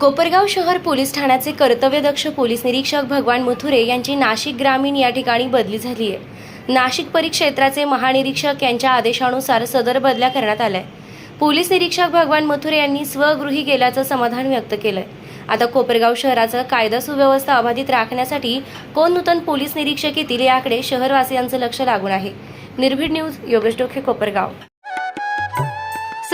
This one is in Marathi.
कोपरगाव शहर पोलीस ठाण्याचे कर्तव्यदक्ष पोलीस निरीक्षक भगवान मथुरे यांची नाशिक ग्रामीण या ठिकाणी बदली झाली आहे. नाशिक परिक्षेत्राचे महानिरीक्षक यांच्या आदेशानुसार सदर बदल्या करण्यात आल्या पोलीस निरीक्षक भगवान मथुरे यांनी स्वगृही गेल्याचं समाधान व्यक्त केलंय. आता कोपरगाव शहराचं कायदा सुव्यवस्था अबाधित राखण्यासाठी कोण नूतन पोलीस निरीक्षक येतील याकडे शहरवासियांचं लक्ष लागून आहे. निर्भीड न्यूज योगेश डोखे कोपरगाव.